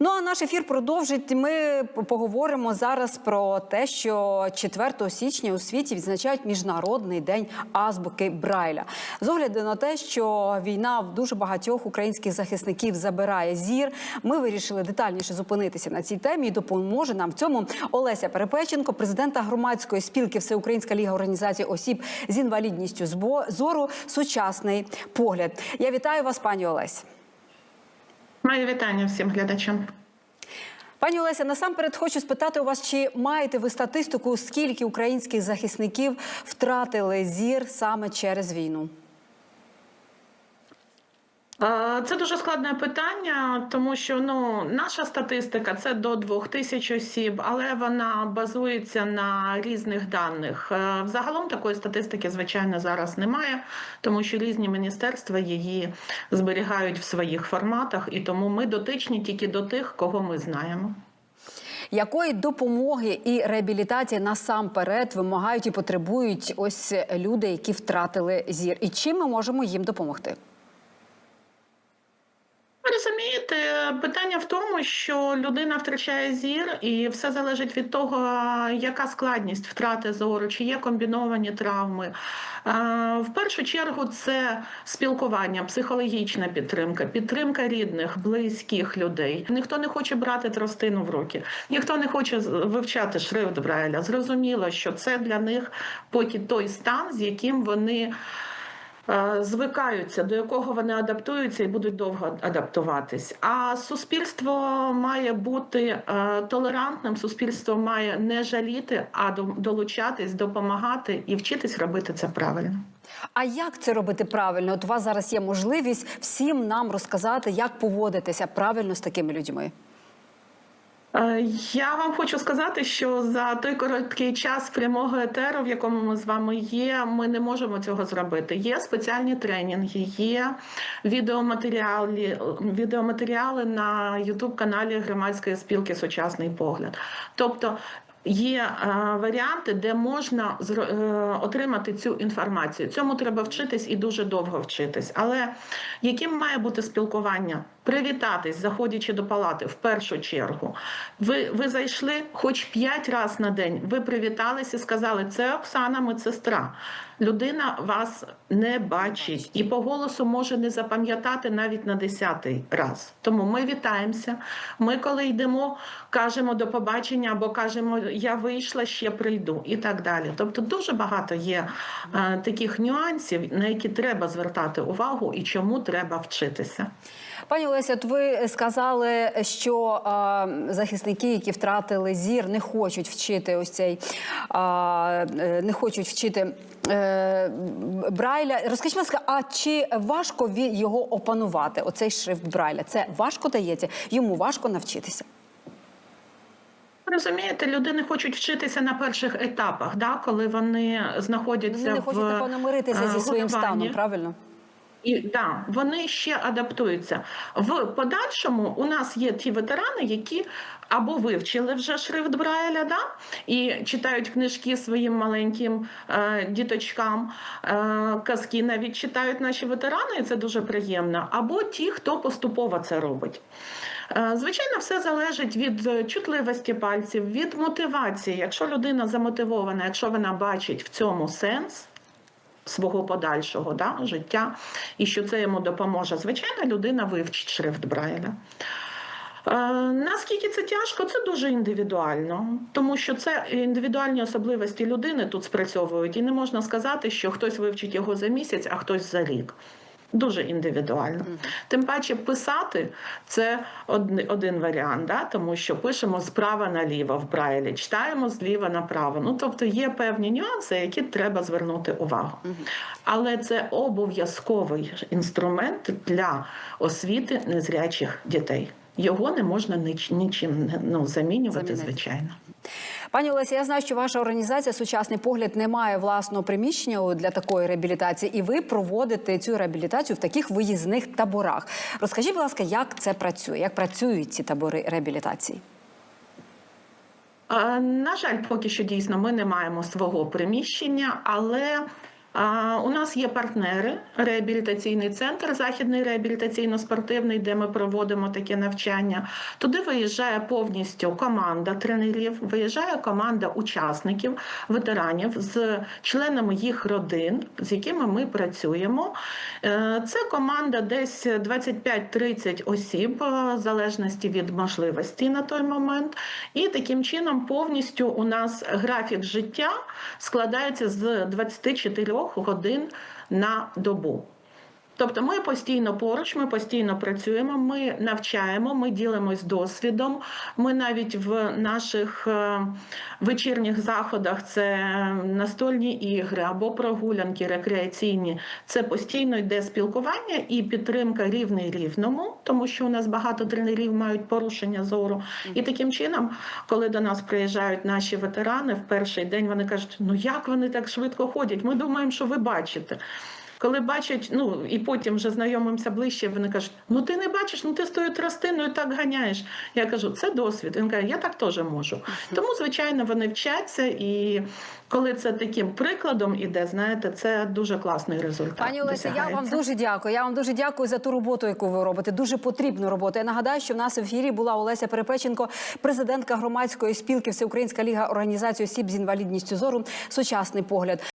Ну а наш ефір продовжить. Ми поговоримо зараз про те, що 4 січня у світі відзначають міжнародний день азбуки Брайля. З огляду на те, що війна в дуже багатьох українських захисників забирає зір. Ми вирішили детальніше зупинитися на цій темі. і Допоможе нам в цьому Олеся Перепеченко, президента громадської спілки Всеукраїнська ліга організацій осіб з інвалідністю зору. Сучасний погляд. Я вітаю вас, пані Олесь. Моє вітання всім глядачам. Пані Олеся, насамперед хочу спитати у вас, чи маєте ви статистику, скільки українських захисників втратили зір саме через війну? Е, Це дуже складне питання, тому що ну наша статистика це до двох тисяч осіб, але вона базується на різних даних. Е, Взагалом такої статистики, звичайно, зараз немає, тому що різні міністерства її зберігають в своїх форматах, і тому ми дотичні тільки до тих, кого ми знаємо. Якої допомоги і реабілітації насамперед вимагають і потребують ось люди, які втратили зір? І чим ми можемо їм допомогти? Розумієте, питання в тому, що людина втрачає зір, і все залежить від того, яка складність втрати зору, чи є комбіновані травми. Е, В першу чергу це спілкування, психологічна підтримка, підтримка рідних, близьких людей. Ніхто не хоче брати тростину в руки, ніхто не хоче вивчати шрифт Брайля. Зрозуміло, що це для них поки той стан, з яким вони. Е, Звикаються, до якого вони адаптуються і будуть довго адаптуватись. А суспільство має бути е, толерантним, суспільство має не жаліти, а долучатись, допомагати і вчитись робити це правильно. А як це робити правильно? От у вас зараз є можливість всім нам розказати, як поводитися правильно з такими людьми. Е, Я вам хочу сказати, що за той короткий час прямого етеру, в якому ми з вами є, ми не можемо цього зробити. Є спеціальні тренінги, є відеоматеріали, відеоматеріали на youtube каналі громадської спілки Сучасний погляд. Тобто. Є е, варіанти, де можна е, отримати цю інформацію. Цьому треба вчитись і дуже довго вчитись. Але яким має бути спілкування? Привітатись, заходячи до палати, в першу чергу. Ви, ви зайшли хоч п'ять разів на день. Ви привітались і сказали, це Оксана, медсестра. Людина вас не бачить і по голосу може не запам'ятати навіть на десятий раз. Тому ми вітаємося. Ми, коли йдемо, кажемо до побачення або кажемо я вийшла, ще прийду і так далі. Тобто дуже багато є е, таких нюансів, на які треба звертати увагу і чому треба вчитися. Пані Олеся, от ви сказали, що е, захисники, які втратили зір, не хочуть вчити ось цей е, не хочуть вчити е, Брайля. Розкажіть, будь ласка, а чи важко його опанувати? Оцей шрифт Брайля? Це важко дається? Йому важко навчитися? Розумієте, люди не хочуть вчитися на перших етапах, да, коли вони знаходяться Вони не хочуть напевно миритися е, зі своїм станом, правильно? І да, вони ще адаптуються. В подальшому у нас є ті ветерани, які або вивчили вже шрифт Брайля, да, і читають книжки своїм маленьким е, діточкам, е, казки навіть читають наші ветерани, і це дуже приємно. Або ті, хто поступово це робить. Е, Звичайно, все залежить від чутливості пальців, від мотивації. Якщо людина замотивована, якщо вона бачить в цьому сенс, свого подальшого да, життя, і що це йому допоможе. Звичайно, людина вивчить шрифт Брайля. Е, наскільки це тяжко, це дуже індивідуально, тому що це індивідуальні особливості людини тут спрацьовують, і не можна сказати, що хтось вивчить його за місяць, а хтось за рік. Дуже індивідуально. Тим паче писати це один, варіант, да? тому що пишемо справа наліво в Брайлі, читаємо зліва направо. Ну тобто є певні нюанси, які треба звернути увагу. Але це обов'язковий інструмент для освіти незрячих дітей. Його не можна ніч- нічим ну, замінювати, звичайно. Пані Олесі, я знаю, що ваша організація Сучасний погляд не має власного приміщення для такої реабілітації, і ви проводите цю реабілітацію в таких виїзних таборах. Розкажіть, будь ласка, як це працює? Як працюють ці табори реабілітації? На жаль, поки що дійсно ми не маємо свого приміщення, але У нас є партнери, реабілітаційний центр, західний реабілітаційно-спортивний, де ми проводимо таке навчання. Туди виїжджає повністю команда тренерів, виїжджає команда учасників, ветеранів з членами їх родин, з якими ми працюємо. Е, Це команда десь 25-30 осіб, е, в залежності від можливості на той момент. І таким чином повністю у нас графік життя складається з 24 годин на добу. Тобто ми постійно поруч, ми постійно працюємо, ми навчаємо, ми ділимось досвідом. Ми навіть в наших е, вечірніх заходах це настольні ігри або прогулянки рекреаційні. Це постійно йде спілкування і підтримка рівний рівному, тому що у нас багато тренерів мають порушення зору. І таким чином, коли до нас приїжджають наші ветерани, в перший день вони кажуть: ну як вони так швидко ходять? Ми думаємо, що ви бачите. Коли бачать, ну і потім вже знайомимося ближче, вони кажуть: ну ти не бачиш, ну ти з тою тростиною так ганяєш. Я кажу, це досвід. Він каже, я так теж можу. Тому, звичайно, вони вчаться, і коли це таким прикладом іде, знаєте, це дуже класний результат. Пані Олеся, я вам дуже дякую. Я вам дуже дякую за ту роботу, яку ви робите. Дуже потрібну роботу. Я нагадаю, що в нас в ефірі була Олеся Перепеченко, президентка громадської спілки Всеукраїнська ліга організації осіб з інвалідністю зору. Сучасний погляд.